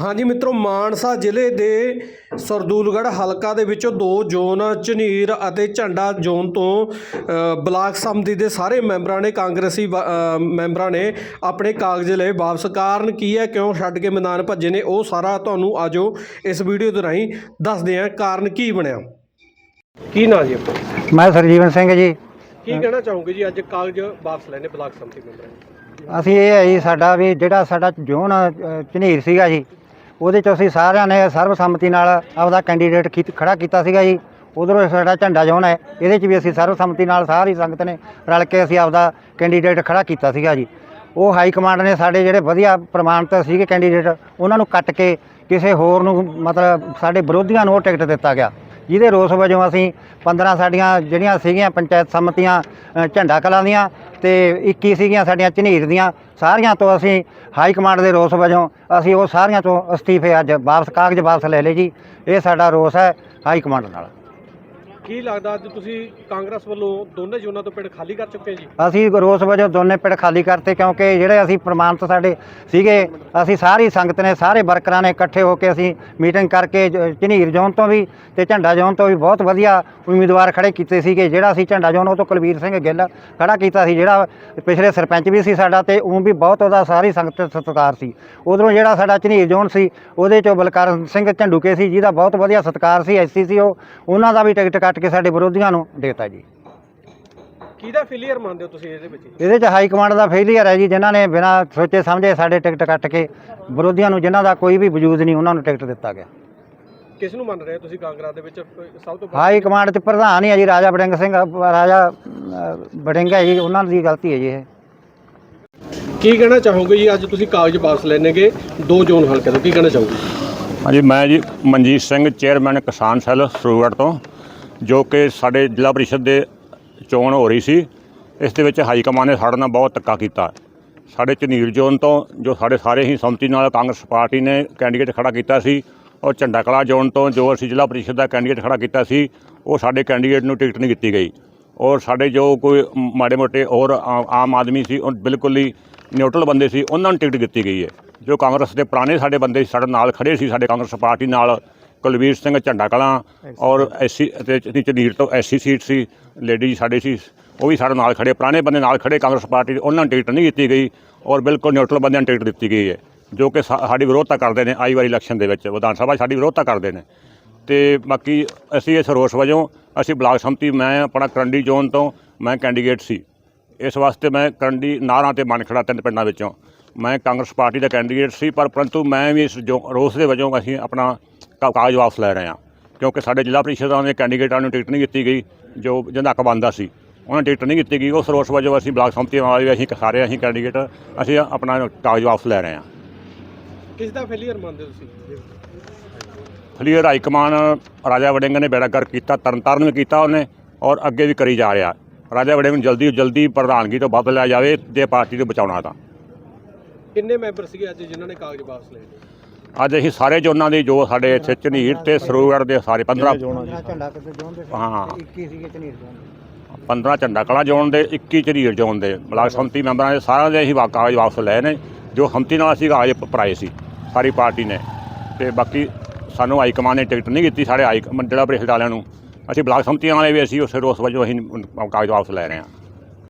ਹਾਂਜੀ ਮਿੱਤਰੋ ਮਾਨਸਾ ਜ਼ਿਲ੍ਹੇ ਦੇ ਸਰਦੂਲਗੜ੍ਹ ਹਲਕਾ ਦੇ ਵਿੱਚੋਂ ਦੋ ਜ਼ੋਨ ਝਨੀਰ ਅਤੇ ਝੰਡਾ ਜ਼ੋਨ ਤੋਂ ਬਲਾਕ ਸੰਮਤੀ ਦੇ ਸਾਰੇ ਮੈਂਬਰਾਂ ਨੇ ਕਾਂਗਰਸੀ ਮੈਂਬਰਾਂ ਨੇ ਆਪਣੇ ਕਾਗਜ਼ ਲਏ। ਵਾਪਸ ਕਾਰਨ ਕੀ ਹੈ ਕਿਉਂ ਛੱਡ ਕੇ ਮੈਦਾਨ ਭੱਜੇ ਨੇ ਉਹ ਸਾਰਾ ਤੁਹਾਨੂੰ ਆਜੋ ਇਸ ਵੀਡੀਓ ਦੇ ਰਾਹੀਂ ਦੱਸਦੇ ਹਾਂ ਕਾਰਨ ਕੀ ਬਣਿਆ। ਕੀ ਨਾਂ ਜੀ ਆਪਣਾ? ਮੈਂ ਸਰਜੀਵਨ ਸਿੰਘ ਜੀ। ਕੀ ਕਹਿਣਾ ਚਾਹੋਗੇ ਜੀ ਅੱਜ ਕਾਗਜ਼ ਵਾਪਸ ਲੈਣੇ ਬਲਾਕ ਸੰਮਤੀ ਮੈਂਬਰਾਂ ਨੇ? ਅਸੀਂ ਇਹ ਹੈ ਜੀ ਸਾਡਾ ਵੀ ਜਿਹੜਾ ਸਾਡਾ ਜੋਨ ਅ, ਝਨੀਰ ਸੀਗਾ ਜੀ ਉਹਦੇ ਚ ਅਸੀਂ ਸਾਰਿਆਂ ਨੇ ਸਰਬਸੰਮਤੀ ਨਾਲ ਆਪਦਾ ਕੈਂਡੀਡੇਟ ਖਿੱਚ- ਖੜਾ ਕੀਤਾ ਸੀਗਾ ਜੀ। ਉਧਰੋਂ ਸਾਡਾ ਝੰਡਾ ਜੋਨ ਹੈ। ਇਹਦੇ ਚ ਵੀ ਅਸੀਂ ਸਰਬਸੰਮਤੀ ਨਾਲ ਸਾਰੀ ਸੰਗਤ ਨੇ ਰਲ ਕੇ ਅਸੀਂ ਆਪਦਾ ਕੈਂਡੀਡੇਟ ਖੜਾ ਕੀਤਾ ਸੀਗਾ ਜੀ। ਉਹ ਹਾਈ ਕਮਾਂਡ ਨੇ ਸਾਡੇ ਜਿਹੜੇ ਵਧੀਆ ਪ੍ਰਮਾਣਿਤ ਸੀਗੇ ਕੈਂਡੀਡੇਟ ਉਹਨਾਂ ਨੂੰ ਕੱਟ ਕੇ ਕਿਸੇ ਹੋਰ ਨੂੰ ਮਤਲਬ ਸਾਡੇ ਵਿਰੋਧੀਆਂ ਨੂੰ ਉਹ ਟਿਕਟ ਦਿੱਤਾ ਗਿਆ। ਜਿਹਦੇ ਰੋਸ ਵਜੋਂ ਅਸੀਂ 15 ਸਾਡੀਆਂ ਜਿਹੜੀਆਂ ਸੀਗੀਆਂ ਪੰਚਾਇਤ ਸੰਮਤੀਆਂ ਅ, ਝੰਡਾ ਕਲਾਂ ਦੀਆਂ ਤੇ 21 ਸੀਗੀਆਂ ਸਾਡੀਆਂ ਝਨੀਰ ਦੀਆਂ ਸਾਰੀਆਂ ਤੋਂ ਅਸੀਂ ਹਾਈ ਕਮਾਂਡ ਦੇ ਰੋਸ ਵਜੋਂ ਅਸੀਂ ਉਹ ਸਾਰੀਆਂ ਤੋਂ ਅਸਤੀਫੇ ਅੱਜ ਵਾਪਸ ਕਾਗਜ਼ ਵਾਪਸ ਲੈ ਲਏ ਜੀ। ਇਹ ਸਾਡਾ ਰੋਸ ਹੈ ਹਾਈ ਕਮਾਂਡ ਨਾਲ। ਕੀ ਲੱਗਦਾ ਅੱਜ ਤੁਸੀਂ ਕਾਂਗਰਸ ਵੱਲੋਂ ਦੋਨੇ ਜ਼ੋਨਾਂ ਤੋਂ ਪਿੰਡ ਖਾਲੀ ਕਰ ਚੁੱਕੇ ਜੀ? ਅਸੀਂ ਰੋਸ ਵਜੋਂ ਦੋਨੇ ਪਿੰਡ ਖਾਲੀ ਕਰਤੇ ਕਿਉਂਕਿ ਜਿਹੜੇ ਅਸੀਂ ਪ੍ਰਮਾਣਤ ਸਾਡੇ ਸੀਗੇ, ਅਸੀਂ ਸਾਰੀ ਸੰਗਤ ਨੇ, ਸਾਰੇ ਵਰਕਰਾਂ ਨੇ ਇਕੱਠੇ ਹੋ ਕੇ ਅਸੀਂ ਮੀਟਿੰਗ ਕਰਕੇ ਜ- ਝਨੀਰ ਜ਼ੋਨ ਤੋਂ ਵੀ ਤੇ ਝੰਡਾ ਜ਼ੋਨ ਤੋਂ ਵੀ ਬਹੁਤ ਵਧੀਆ ਉਮੀਦਵਾਰ ਖੜੇ ਕੀਤੇ ਸੀਗੇ। ਜਿਹੜਾ ਅਸੀਂ ਝੰਡਾ ਜ਼ੋਨ, ਉਹ ਤੋਂ ਕੁਲਵੀਰ ਸਿੰਘ ਗਿੱਲ ਖੜਾ ਕੀਤਾ ਸੀ, ਜਿਹੜਾ ਪਿਛਲੇ ਸਰਪੰਚ ਵੀ ਸੀ ਸਾਡਾ ਤੇ ਉਹ ਵੀ ਬਹੁਤ ਉਹਦਾ ਸਾਰੀ ਸੰਗਤ ਸਤਿਕਾਰ ਸੀ। ਉਧਰੋਂ ਜਿਹੜਾ ਸਾਡਾ ਝਨੀਰ ਜ਼ੋਨ ਸੀ, ਉਹਦੇ ਚੋਂ ਬਲਕਾਰ ਸਿੰਘ ਝੰਡੂਕੇ ਸੀ, ਜਿਹਦਾ ਬਹੁਤ ਵਧੀਆ ਸਤਿਕਾਰ ਸੀ ਐਸਸੀ ਸੀ ਉਹ, ਉਹਨਾਂ ਦਾ ਵੀ ਟਿਕਟ ਕੱਟ ਕੇ ਸਾਡੇ ਵਿਰੋਧੀਆਂ ਨੂੰ ਦੇਤਾ ਜੀ। ਕਿਹਦਾ ਫੇਲੀਅਰ ਮੰਨਦੇ ਹੋ ਤੁਸੀਂ ਇਹਦੇ ਵਿੱਚ? ਇਹਦੇ ਚ ਹਾਈ ਕਮਾਂਡ ਦਾ ਫੇਲੀਅਰ ਹੈ ਜੀ ਜਿਨ੍ਹਾਂ ਨੇ ਬਿਨਾਂ ਸੋਚੇ ਸਮਝੇ ਸਾਡੇ ਟਿਕਟ ਕੱਟ ਕੇ ਵਿਰੋਧੀਆਂ ਨੂੰ ਜਿਨ੍ਹਾਂ ਦਾ ਕੋਈ ਵੀ ਵਜੂਦ ਨਹੀਂ ਉਹਨਾਂ ਨੂੰ ਟਿਕਟ ਦਿੱਤਾ ਗਿਆ। ਕਿਸ ਨੂੰ ਮੰਨ ਰਹੇ ਹੋ ਤੁਸੀਂ ਕਾਂਗਰਸ ਦੇ ਵਿੱਚ? ਸਭ ਤੋਂ ਹਾਈ ਕਮਾਂਡ ਚ ਪ੍ਰਧਾਨ ਹੀ ਹੈ ਜੀ ਰਾਜਾ ਵੜਿੰਗ ਸਿੰਘ ਰਾਜਾ ਅ, ਵੜਿੰਗ ਹੈ ਜੀ ਉਹਨਾਂ ਦੀ ਗਲਤੀ ਹੈ ਜੀ ਇਹ। ਕੀ ਕਹਿਣਾ ਚਾਹੋਗੇ ਜੀ? ਅੱਜ ਤੁਸੀਂ ਕਾਗਜ਼ ਵਾਪਸ ਲੈਣੇਗੇ ਦੋ ਜ਼ੋਨ ਹਲਕੇ ਤੋਂ ਕੀ ਕਹਿਣਾ ਚਾਹੋਗੇ? ਹਾਂਜੀ ਮੈਂ ਜੀ ਮਨਜੀਤ ਸਿੰਘ ਚੇਅਰਮੈਨ ਕਿਸਾਨ ਸੈੱਲ ਸਰੂਗੜ੍ਹ ਤੋਂ। ਜੋ ਕਿ ਸਾਡੇ ਜ਼ਿਲ੍ਹਾ ਪਰਿਸ਼ਦ ਦੇ ਚੋਣ ਹੋ ਰਹੀ ਸੀ, ਇਸ ਦੇ ਵਿੱਚ ਹਾਈ ਕਮਾਨ ਨੇ ਸਾਡੇ ਨਾਲ ਬਹੁਤ ਧੱਕਾ ਕੀਤਾ। ਸਾਡੇ ਝਨੀਰ ਜ਼ੋਨ ਤੋਂ, ਜੋ ਸਾਡੇ ਸਾਰੇ ਹੀ ਸੰਮਤੀ ਨਾਲ ਕਾਂਗਰਸ ਪਾਰਟੀ ਨੇ ਕੈਂਡੀਡੇਟ ਖੜਾ ਕੀਤਾ ਸੀ, ਔਰ ਝੰਡਾ ਕਲਾ ਜ਼ੋਨ ਤੋਂ ਜੋ ਅਸੀਂ ਜ਼ਿਲ੍ਹਾ ਪਰਿਸ਼ਦ ਦਾ ਕੈਂਡੀਡੇਟ ਖੜਾ ਕੀਤਾ ਸੀ, ਉਹ ਸਾਡੇ ਕੈਂਡੀਡੇਟ ਨੂੰ ਟਿਕਟ ਨਹੀਂ ਦਿੱਤੀ ਗਈ। ਔਰ ਸਾਡੇ ਜੋ ਕੋਈ ਮਾੜੇ ਮੋਟੇ ਹੋਰ ਆ- ਆਮ ਆਦਮੀ ਸੀ, ਉਹ ਬਿਲਕੁਲ ਹੀ ਨਿਊਟਰਲ ਬੰਦੇ ਸੀ, ਉਹਨਾਂ ਨੂੰ ਟਿਕਟ ਦਿੱਤੀ ਗਈ ਹੈ। ਜੋ ਕਾਂਗਰਸ ਦੇ ਪੁਰਾਣੇ ਸਾਡੇ ਬੰਦੇ ਸਾਡੇ ਨਾਲ ਖੜੇ ਸੀ, ਸਾਡੇ ਕਾਂਗਰਸ ਪਾਰਟੀ ਨਾਲ ਕੁਲਵੀਰ ਸਿੰਘ ਝੰਡਾ ਕਲਾਂ ਔਰ ਐਸਸੀ ਅਤੇ ਝਨੀਰ ਤੋਂ ਐਸਸੀ ਸੀਟ ਸੀ ਲੇਡੀ ਸਾਡੇ ਸੀ ਉਹ ਵੀ ਸਾਡੇ ਨਾਲ ਖੜੇ ਪੁਰਾਣੇ ਬੰਦੇ ਨਾਲ ਖੜੇ ਕਾਂਗਰਸ ਪਾਰਟੀ ਦੇ ਉਹਨਾਂ ਨੂੰ ਟਿਕਟ ਨਹੀਂ ਦਿੱਤੀ ਗਈ ਔਰ ਬਿਲਕੁਲ ਨਿਊਟਰਲ ਬੰਦਿਆਂ ਨੂੰ ਟਿਕਟ ਦਿੱਤੀ ਗਈ ਹੈ ਜੋ ਕਿ ਸਾ- ਸਾਡੀ ਵਿਰੋਧਤਾ ਕਰਦੇ ਨੇ ਆਈ ਵਾਰੀ ਇਲੈਕਸ਼ਨ ਦੇ ਵਿੱਚ ਵਿਧਾਨ ਸਭਾ 'ਚ ਸਾਡੀ ਵਿਰੋਧਤਾ ਕਰਦੇ ਨੇ। ਤੇ ਬਾਕੀ ਅਸੀਂ ਇਸ ਰੋਸ ਵਜੋਂ ਅਸੀਂ ਬਲਾਕ ਸੰਮਤੀ ਮੈਂ ਆਪਣਾ ਕਰੰਡੀ ਜ਼ੋਨ ਤੋਂ ਮੈਂ ਕੈਂਡੀਡੇਟ ਸੀ। ਇਸ ਵਾਸਤੇ ਮੈਂ ਕਰੰਡੀ ਨਾਰਾਂ ਤੇ ਮਨਖੜਾ ਤਿੰਨ ਪਿੰਡਾਂ ਵਿੱਚੋਂ। ਮੈਂ ਕਾਂਗਰਸ ਪਾਰਟੀ ਦਾ ਕੈਂਡੀਡੇਟ ਸੀ ਪਰ ਪਰੰਤੂ ਮੈਂ ਵੀ ਇਸ ਜੋ ਰੋਸ ਦੇ ਵਜੋਂ ਅਸੀਂ ਆਪਣਾ ਕਾ- ਕਾਗਜ਼ ਵਾਪਸ ਲੈ ਰਹੇ ਹਾਂ। ਕਿਉਂਕਿ ਸਾਡੇ ਜ਼ਿਲ੍ਹਾ ਪ੍ਰੀਸ਼ਦਾਂ ਦੇ ਕੈਂਡੀਡੇਟਾਂ ਨੂੰ ਟਿਕਟ ਨਹੀਂ ਦਿੱਤੀ ਗਈ ਜੋ ਜਿਹਦਾ ਹੱਕ ਬਣਦਾ ਸੀ ਉਹਨਾਂ ਨੂੰ ਟਿਕਟ ਨਹੀਂ ਦਿੱਤੀ ਗਈ। ਉਸ ਰੋਸ ਵਜੋਂ ਅਸੀਂ ਬਲਾਕ ਸੰਮਤੀ ਵਾਲੇ ਅਸੀਂ ਸਾਰੇ ਅਸੀਂ ਕੈਂਡੀਡੇਟ ਅਸੀਂ ਆਪਣਾ ਕਾਗਜ਼ ਵਾਪਸ ਲੈ ਰਹੇ ਹਾਂ। ਕਿਸ ਦਾ ਫੇਲੀਅਰ ਮੰਨਦੇ ਹੋ ਤੁਸੀਂ? Clear high command Raja Warring ਨੇ ਬੇੜਾ ਕਰ ਕੀਤਾ ਤਰਨਤਾਰਨ ਵੀ ਕੀਤਾ ਉਹਨੇ ਔਰ ਅੱਗੇ ਵੀ ਕਰੀ ਜਾ ਰਿਹਾ। ਰਾਜਾ ਵੜਿੰਗ ਨੂੰ ਜਲਦੀ ਜਲਦੀ ਪ੍ਰਧਾਨਗੀ ਤੋਂ ਬਦਲ ਲਿਆ ਜਾਵੇ ਜੇ ਪਾਰਟੀ ਨੂੰ ਬਚਾਉਣਾ ਤਾਂ। ਕਿੰਨੇ ਮੈਂਬਰ ਸੀਗੇ ਅੱਜ ਜਿਨ੍ਹਾਂ ਨੇ ਕਾਗਜ਼ ਵਾਪਸ ਲਏ? ਨੇ ਅੱਜ ਅਸੀਂ ਸਾਰੇ ਜ਼ੋਨਾਂ ਦੀ ਜੋ ਸਾਡੇ ਇੱਥੇ ਝਨੀਰ ਤੇ ਸਰੂਗੜ੍ਹ ਦੇ ਸਾਰੇ 15 ਝੰਡਾ ਕਿਤੇ ਜ਼ੋਨ ਦੇ ਹਾਂ। 21 ਸੀਗੇ ਝਨੀਰ ਜ਼ੋਨ 15 ਝੰਡਾ ਕਲਾ ਜ਼ੋਨ ਦੇ 21 ਝਨੀਰ ਜ਼ੋਨ ਦੇ। ਬਲਾਕ ਸੰਮਤੀ ਮੈਂਬਰਾਂ ਦੇ ਸਾਰਿਆਂ ਦੇ ਅਸੀਂ ਵਾ- ਕਾਗਜ਼ ਵਾਪਸ ਲਏ ਨੇ ਜੋ ਹਮਤੀ ਨਾਲ ਅਸੀਂ ਕਾਗਜ਼ ਪ- ਭਰਾਏ ਸੀ ਸਾਰੀ ਪਾਰਟੀ ਨੇ। ਤੇ ਬਾਕੀ ਸਾਨੂੰ ਹਾਈ ਕਮਾਂਡ ਨੇ ਟਿਕਟ ਨਹੀਂ ਦਿੱਤੀ ਸਾਡੇ ਹਾਈ ਕਮਾਂਡ ਜਿਹੜਾ ਪ੍ਰੀਸ਼ਦ ਵਾਲਿਆਂ ਨੂੰ। ਅਸੀਂ ਬਲਾਕ ਸੰਮਤੀਆਂ ਵਾਲੇ ਵੀ ਅਸੀਂ ਉਸੇ ਰੋਸ ਵਜੋਂ ਅਸੀਂ ਕਾਗਜ਼ ਵਾਪਸ ਲੈ ਰਹੇ ਹਾਂ।